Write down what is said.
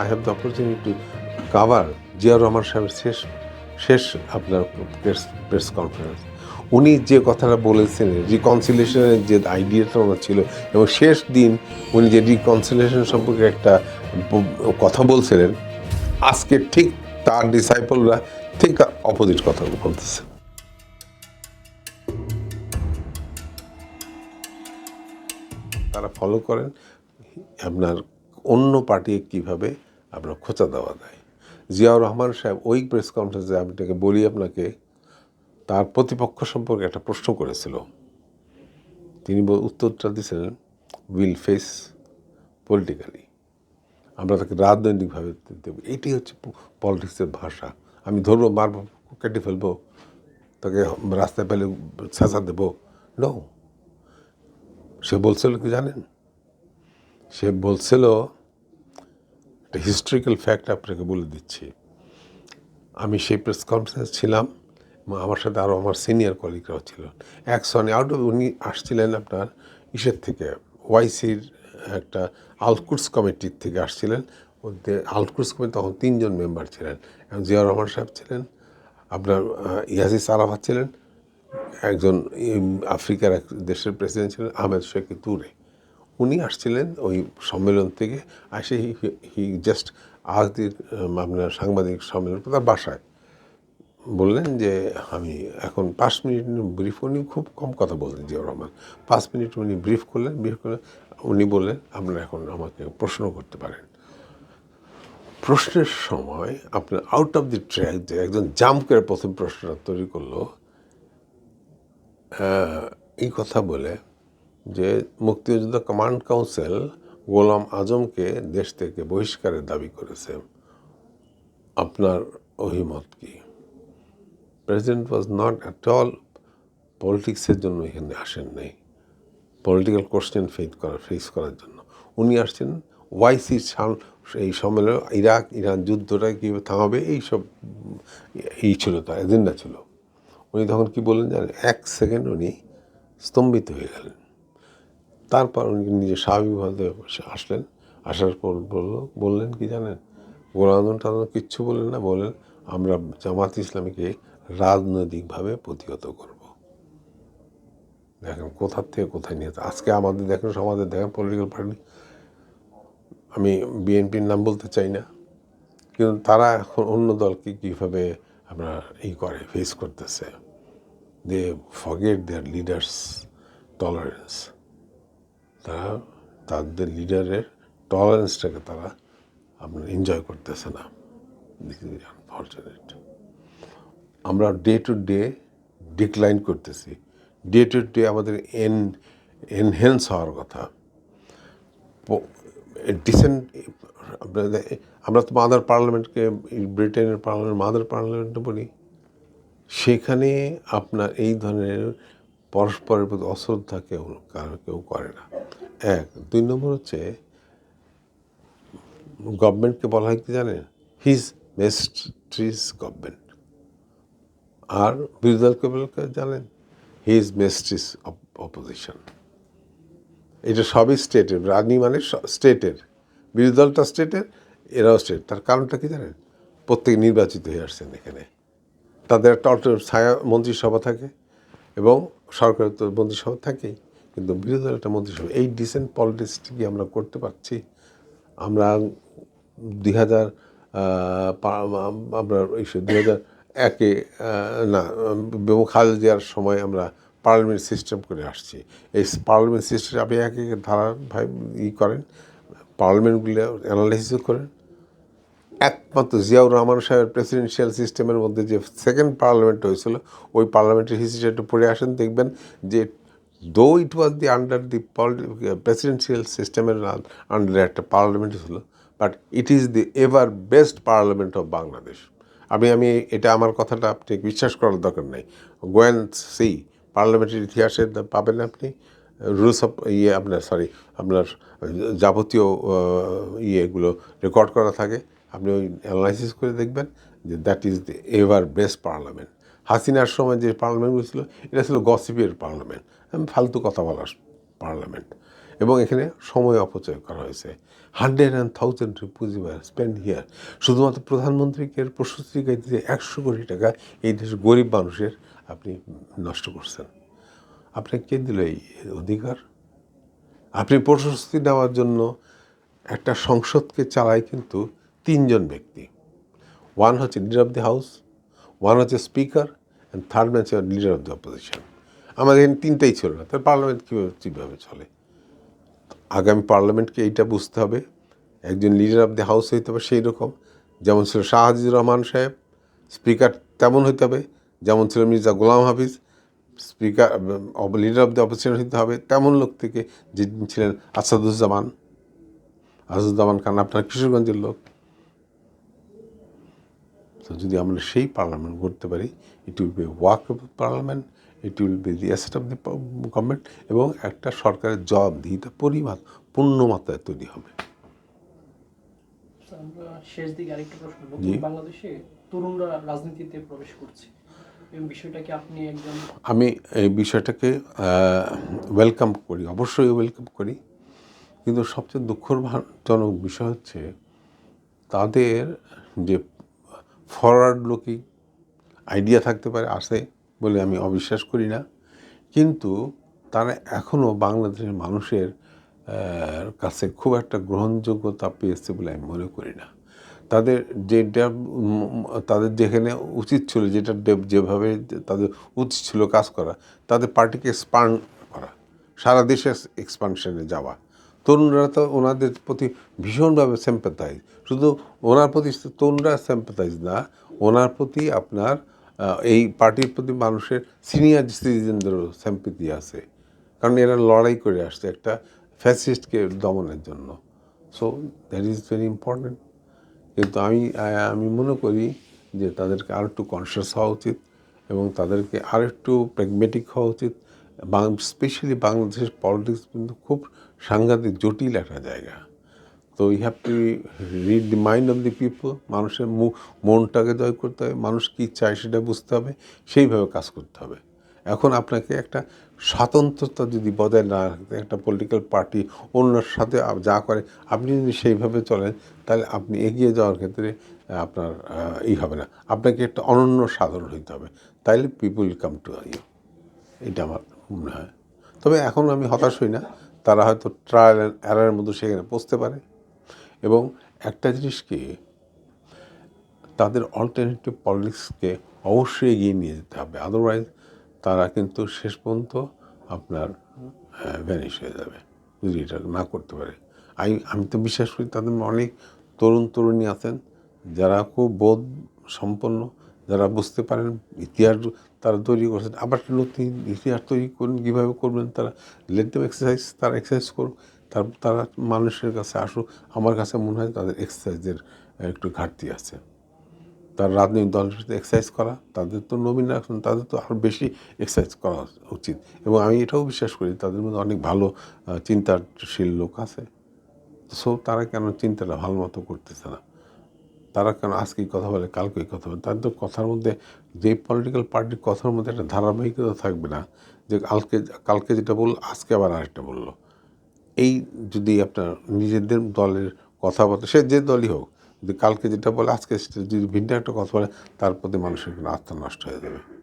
I have the opportunity to cover Ziaur Rahman সাহেবের শেষ শেষ আপনার প্রেস প্রেস কনফারেন্স উনি যে কথাটা বলেছেন রিকনসিলেশনের যে আইডিয়াটা ওনার ছিল, এবং শেষ দিন উনি যে রিকনসিলেশন সম্পর্কে একটা কথা বলছিলেন, আজকে ঠিক তার ডিসাইপলরা ঠিক অপোজিট কথা বলতেছে। তারা ফলো করেন, আপনার অন্য পার্টি কীভাবে আপনার খোঁচা দেওয়া যায় জিয়াউর রহমান সাহেব ওই প্রেস কনফারেন্সে আপনাকে বলি আপনাকে, তার প্রতিপক্ষ সম্পর্কে একটা প্রশ্ন করেছিল। তিনি উত্তরটা দিয়েছিলেন উইল ফেস পলিটিক্যালি আমরা তাকে রাজনৈতিকভাবে দেব। এটাই হচ্ছে পলিটিক্সের ভাষা। আমি ধরবো, মারবো, কেটে ফেলব, তাকে রাস্তায় পেলে ছাঁচা দেবো। নো সে বলছিল কি জানেন? সে বলছিল একটা হিস্ট্রিক্যাল ফ্যাক্ট আপনাকে বলে দিচ্ছি। আমি সেই প্রেস কনফারেন্স ছিলাম আমার সাথে আরও আমার সিনিয়র কলিগরাও ছিল। এক সনে আউট অফ উনি আসছিলেন আপনার ইসের থেকে ওয়াইসির একটা আলকুটস কমিটির থেকে আসছিলেন। আলকুটস কমিটি তখন তিনজন মেম্বার ছিলেন। এবং জিয়া রহমান সাহেব ছিলেন আপনার আহ, ইয়াসিস আরাফাত ছিলেন একজন আফ্রিকার এক দেশের প্রেসিডেন্ট ছিলেন আহমেদ শেখ তুরে। উনি আসছিলেন ওই সম্মেলন থেকে আসে, হি জাস্ট আজদির আপনার সাংবাদিক সম্মেলন তার বাসায়। বললেন যে, আমি এখন পাঁচ মিনিট ব্রিফ উনি খুব কম কথা বলতেন জিয়াউর রহমান। পাঁচ মিনিট উনি ব্রিফ করলেন ব্রিফ করলেন, উনি বললেন, আপনারা এখন আমাকে প্রশ্ন করতে পারেন। প্রশ্নের সময় আপনার আউট অফ দি ট্র্যাক যে একজন জাম্প করে প্রথম প্রশ্নটা তৈরি করল এই কথা বলে যে মুক্তিযোদ্ধা কমান্ড কাউন্সিল গোলাম আজমকে দেশ থেকে বহিষ্কারের দাবি করেছে। আপনার অভিমত কি? President was not at all পলিটিক্সের জন্য এখানে আসেন নাই পলিটিক্যাল কোশ্চেন ফেস করার ফেস করার জন্য। উনি আসছেন ওয়াইসি এই সম্মেলন, ইরাক, ইরান যুদ্ধটা কীভাবে থামাবে? এইসব এই ছিল তার এজেন্ডা ছিল। উনি তখন কি বললেন জানেন? এক সেকেন্ড উনি স্তম্ভিত হয়ে গেলেন। তারপর উনি নিজে স্বাভাবিকভাবে আসলেন। আসার পর বলল, বললেন কি জানেন? গোলাম টানো কিচ্ছু বললেন না, বললেন, আমরা জামাত ইসলামীকে রাজনৈতিকভাবে প্রতিহত করব। দেখেন কোথার থেকে কোথায় নিয়ে আজকে আমাদের দেখেন সমাজে দেখেন পলিটিক্যাল পার্টি আমি বিএনপির নাম বলতে চাই না, কিন্তু তারা এখন অন্য দলকে কীভাবে আমরা ই করে ফেস করতেছে? They forget their leaders tolerance তারা তাদের লিডারের টলারেন্সটাকে তারা আপনার এনজয় করতেছে না। দিস ইজ আনফর্চুনেট আমরা ডে টু ডে ডিক্লাইন করতেছি। ডে টু ডে আমাদের এন এনহেন্স হওয়ার কথা। ডিসেন্ট আমরা তো মাদার পার্লামেন্টকে ব্রিটেনের পার্লামেন্ট মাদার পার্লামেন্টে বলি। সেখানে আপনার এই ধরনের পরস্পরের প্রতি অশ্রদ্ধা কেউ কারও কেউ করে না। এক, দুই নম্বর হচ্ছে, গভর্নমেন্টকে বলা হয় কি জানেন? হিজ মেস্ট্রিস গভর্নমেন্ট আর বিরোধী দলকে জানেন? হিজ মেস্ট্রিস অপোজিশন এটা সবই স্টেটের রাজনী মানে স্টেটের। বিরোধী দলটা স্টেটের, এরাও স্টেট। তার কারণটা কি জানেন? প্রত্যেক নির্বাচিত হয়ে আসছেন এখানে। তাদের একটা ছায়া মন্ত্রিসভা থাকে এবং সরকারের তো মন্ত্রিসভা থাকেই, কিন্তু বিরোধী দলের একটা মন্ত্রিসভা, এই ডিসেন্ট পলিটিক্সটি কি আমরা করতে পারছি? আমরা দুই হাজার আমরা দুই হাজার একে না, বেগম খালেদা জিয়ার সময় আমরা পার্লামেন্ট সিস্টেম করে আসছি। এই পার্লামেন্ট সিস্টেম আপনি এক এক ধারা ভাই ই করেন পার্লামেন্টগুলো অ্যানালাইসিস করেন একমাত্র জিয়াউর রহমান সাহেবের প্রেসিডেন্সিয়াল সিস্টেমের মধ্যে যে সেকেন্ড পার্লামেন্ট হয়েছিল, ওই পার্লামেন্টের হিস্ট্রি একটু পড়ে আসেন, দেখবেন যে দো ইট ওয়াজ দি আন্ডার দি প্রেসিডেন্সিয়াল সিস্টেমের আন্ডারে একটা পার্লামেন্ট ছিল but it is the ever best parliament of Bangladesh আমি আমি এটা আমার কথাটা আপনি বিশ্বাস করার দরকার নেই। গোয়েন সি পার্লামেন্টের ইতিহাসে পাবেন আপনি। রুলস অফ ইয়ে আপনার সরি আপনার যাবতীয় ইয়েগুলো রেকর্ড করা থাকে। আপনি ওই অ্যানালাইসিস করে দেখবেন যে that is the ever best parliament হাসিনার সময় যে পার্লামেন্টগুলো ছিল, এটা ছিল গসিপের পার্লামেন্ট ফালতু কথা বলার পার্লামেন্ট এবং এখানে সময় অপচয় করা হয়েছে। Hundred and thousand rupees spend here শুধুমাত্র প্রধানমন্ত্রীকে প্রশস্তি গাইতে একশো কোটি টাকা এই দেশের গরিব মানুষের আপনি নষ্ট করছেন। আপনাকে কে দিল এই অধিকার। আপনি প্রশস্তি নেওয়ার জন্য একটা সংসদকে চালায় কিন্তু তিনজন ব্যক্তি। ওয়ান হচ্ছে leader of the house one হচ্ছে speaker and third match leader of the opposition আমাদের এখানে তিনটাই ছিল না তার পার্লামেন্ট কীভাবে কীভাবে চলে? আগামী পার্লামেন্টকে এইটা বুঝতে হবে, একজন লিডার অফ দি হাউস হইতে হবে সেই রকম যেমন ছিল শাহ হাজির রহমান সাহেব স্পিকার তেমন হইতে হবে, যেমন ছিল Mirza Golam Hafiz speaker leader of the opposition হতে হবে। তেমন লোক থেকে যিনি ছিলেন আসাদুজ্জামান। আসাদুজ্জামান খান আপনার কিশোরগঞ্জের লোক। তো যদি আমরা সেই পার্লামেন্ট করতে পারি it will be work parliament it will be the asset of the government এবং একটা সরকারের জবাবদিহিতা পরিমাণ পূর্ণ মাত্রায় তৈরি হবে। শেষ দিকে আরেকটা প্রশ্ন বাংলাদেশে তরুণরা রাজনীতিতে প্রবেশ করছে। আমি এই বিষয়টাকে ওয়েলকাম করি, অবশ্যই ওয়েলকাম করি। কিন্তু সবচেয়ে দুঃখজনক বিষয় হচ্ছে, তাদের যে ফরওয়ার্ড লুকিং আইডিয়া থাকতে পারে আসে বলে আমি অবিশ্বাস করি না। কিন্তু তারা এখনও বাংলাদেশের মানুষের কাছে খুব একটা গ্রহণযোগ্যতা পেয়েছে বলে আমি মনে করি না। তাদের যেটা তাদের যেখানে উচিত ছিল, যেটা যেভাবে তাদের উচিত ছিল কাজ করা, তাদের পার্টিকে এক্সপান্ড করা, সারা দেশে এক্সপানশনে যাওয়া। তরুণরা তো ওনাদের প্রতি ভীষণভাবে সিম্পাথাইজ শুধু ওনার প্রতি তরুণরা সিম্পাথাইজ না, ওনার প্রতি আপনার এই পার্টির প্রতি মানুষের সিনিয়র সিটিজেনদেরও সিম্পেথি আছে। কারণ এরা লড়াই করে আসছে একটা ফ্যাসিস্টকে দমনের জন্য। So that is very important কিন্তু আমি আমি মনে করি যে তাদেরকে আর একটু কনসিয়াস হওয়া উচিত এবং তাদেরকে আর একটু প্র্যাগমেটিক হওয়া উচিত। স্পেশালি বাংলাদেশের পলিটিক্স কিন্তু খুব সাংঘাতিক, জটিল একটা জায়গা। তো you have to read the mind of the people মানুষের মনটাকে জয় করতে হবে, মানুষ কী চায় সেটা বুঝতে হবে, সেইভাবে কাজ করতে হবে। এখন আপনাকে একটা স্বাতন্ত্রতা যদি বজায় না রাখতে, একটা পলিটিক্যাল পার্টি অন্যর সাথে যা করে, আপনি যদি সেইভাবে চলেন, তাহলে আপনি এগিয়ে যাওয়ার ক্ষেত্রে আপনার ই হবে না। আপনাকে একটা অনন্য সাধারণ হইতে হবে। তাইলে পিপুল কাম টু ইউ এটা আমার মনে হয়। তবে এখন আমি হতাশ হই না। তারা হয়তো ট্রায়াল অ্যান্ড এরারের মধ্যে সেখানে পৌঁছতে পারে। এবং একটা জিনিসকে তাদের অল্টারনেটিভ পলিটিক্সকে অবশ্যই এগিয়ে নিয়ে যেতে হবে। আদারওয়াইজ তারা কিন্তু শেষ পর্যন্ত আপনার ভ্যানিশ হয়ে যাবে। যদি এটা না করতে পারে। আমি আমি তো বিশ্বাস করি তাদের অনেক তরুণ তরুণী আছেন, যারা খুব বোধ সম্পন্ন, যারা বুঝতে পারেন ইতিহাস তারা তৈরি করছেন। আবার নতুন ইতিহাস তৈরি করুন, কীভাবে করবেন তারা লেট দেম এক্সারসাইজ তারা এক্সারসাইজ করুক, তার, তারা মানুষের কাছে আসুক। আমার কাছে মনে হয় তাদের এক্সারসাইজের একটু ঘাটতি আছে। তার রাজনৈতিক দলের সাথে এক্সারসাইজ করা, তাদের তো নমিনেশন তাদের তো আরও বেশি এক্সারসাইজ করা উচিত। এবং আমি এটাও বিশ্বাস করি, তাদের মধ্যে অনেক ভালো চিন্তাশীল লোক আছে। সো তারা কেন চিন্তাটা ভালো মতো করতেছে না? তারা কেন আজকে এই কথা বলে কালকেই কথা বলে? তাদের তো কথার মধ্যে, যে পলিটিক্যাল পার্টির কথার মধ্যে একটা ধারাবাহিকতা থাকবে না, যে কালকে কালকে যেটা বলল, আজকে আবার আরেকটা বলল। এই যদি আপনার নিজেদের দলের কথাবার্তা, সে যে দলই হোক কালকে যেটা বলে, আজকে যদি ভিন্ন একটা কথা বলে, তার প্রতি মানুষের কিন্তু আস্থা নষ্ট হয়ে যাবে।